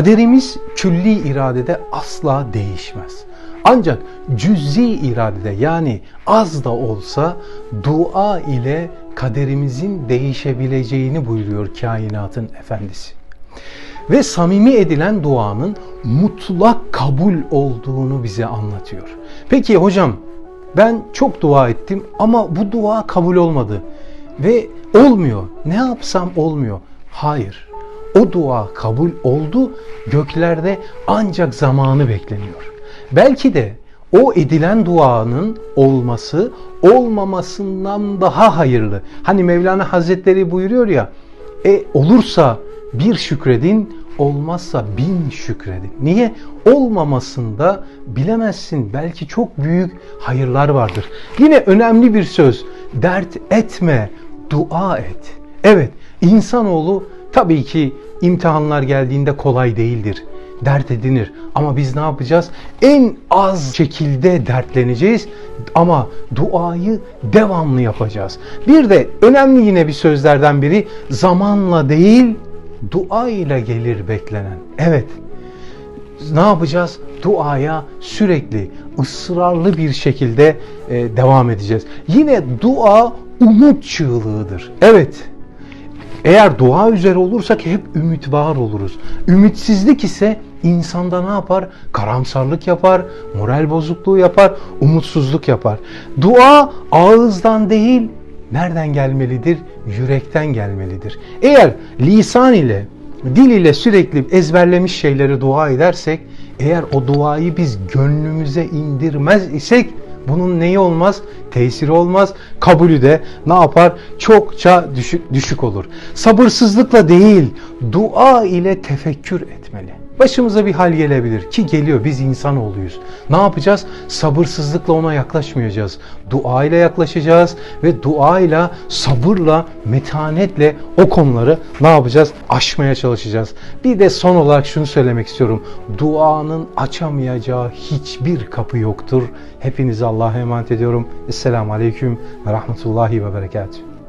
Kaderimiz külli iradede asla değişmez. Ancak cüz'i iradede yani az da olsa dua ile kaderimizin değişebileceğini buyuruyor kainatın efendisi. Ve samimi edilen duanın mutlak kabul olduğunu bize anlatıyor. Peki hocam ben çok dua ettim ama bu dua kabul olmadı ve olmuyor. Ne yapsam olmuyor. Hayır. O dua kabul oldu. Göklerde ancak zamanı bekleniyor. Belki de o edilen duanın olması olmamasından daha hayırlı. Hani Mevlana Hazretleri buyuruyor ya, e olursa bir şükredin, olmazsa bin şükredin. Niye? Olmamasında bilemezsin. Belki çok büyük hayırlar vardır. Yine önemli bir söz. Dert etme, dua et. Evet, insanoğlu tabii ki imtihanlar geldiğinde kolay değildir. Dert edinir. Ama biz ne yapacağız? En az şekilde dertleneceğiz ama duayı devamlı yapacağız. Bir de önemli yine bir sözlerden biri zamanla değil dua ile gelir beklenen. Evet. Ne yapacağız? Duaya sürekli ısrarlı bir şekilde e, devam edeceğiz. Yine dua umut çığlığıdır. Evet. Eğer dua üzere olursak hep ümit var oluruz. Ümitsizlik ise insanda ne yapar? Karamsarlık yapar, moral bozukluğu yapar, umutsuzluk yapar. Dua ağızdan değil, nereden gelmelidir? Yürekten gelmelidir. Eğer lisan ile, dil ile sürekli ezberlemiş şeyleri dua edersek, eğer o duayı biz gönlümüze indirmez isek bunun neyi olmaz? Tesiri olmaz. Kabulü de ne yapar? Çokça düşük, düşük olur. Sabırsızlıkla değil, dua ile tefekkür etmeli. Başımıza bir hal gelebilir ki geliyor biz insanoğluyuz. Ne yapacağız? Sabırsızlıkla ona yaklaşmayacağız. Dua ile yaklaşacağız ve dua ile sabırla, metanetle o konuları ne yapacağız? Aşmaya çalışacağız. Bir de son olarak şunu söylemek istiyorum. Duanın açamayacağı hiçbir kapı yoktur. Hepinizi Allah'a emanet ediyorum. Esselamu Aleyküm ve Rahmetullahi ve Berekatuhu.